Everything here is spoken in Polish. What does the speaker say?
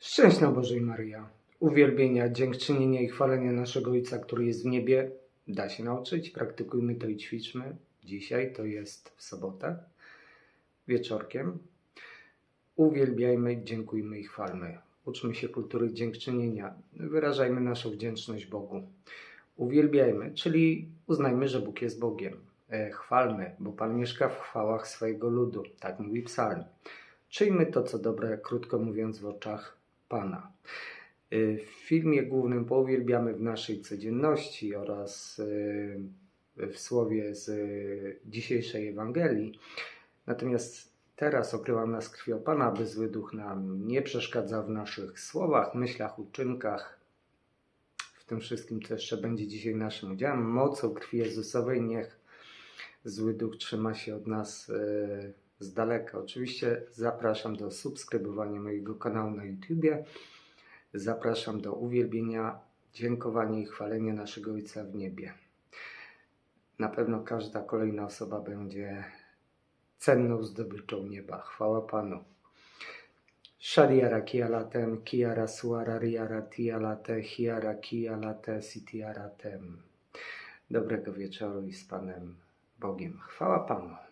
Szczęść na Bożej Maryja. Uwielbienia, dziękczynienia i chwalenia naszego Ojca, który jest w niebie, da się nauczyć. Praktykujmy to i ćwiczmy. Dzisiaj to jest w sobotę, wieczorkiem. Uwielbiajmy, dziękujmy i chwalmy. Uczmy się kultury dziękczynienia. Wyrażajmy naszą wdzięczność Bogu. Uwielbiajmy, czyli uznajmy, że Bóg jest Bogiem. E, Chwalmy, bo Pan mieszka w chwałach swojego ludu. Tak mówi psalm. Czyjmy to, co dobre, krótko mówiąc, w oczach Pana. Y, W filmie głównym pouwielbiamy w naszej codzienności oraz y, w słowie z y, dzisiejszej Ewangelii. Natomiast teraz okrywam nas krwią Pana, aby zły duch nam nie przeszkadzał w naszych słowach, myślach, uczynkach. W tym wszystkim, co jeszcze będzie dzisiaj naszym udziałem. Mocą krwi Jezusowej niech zły duch trzyma się od nas z daleka. Oczywiście zapraszam do subskrybowania mojego kanału na YouTubie. Zapraszam do uwielbienia, dziękowania i chwalenia naszego Ojca w niebie. Na pewno każda kolejna osoba będzie cenną zdobyczą nieba. Chwała Panu. Shariara kialatem, kiara suara riara tialate, hiara kialate sitiaratem. Dobrego wieczoru i z Panem Bogiem. Chwała Panu.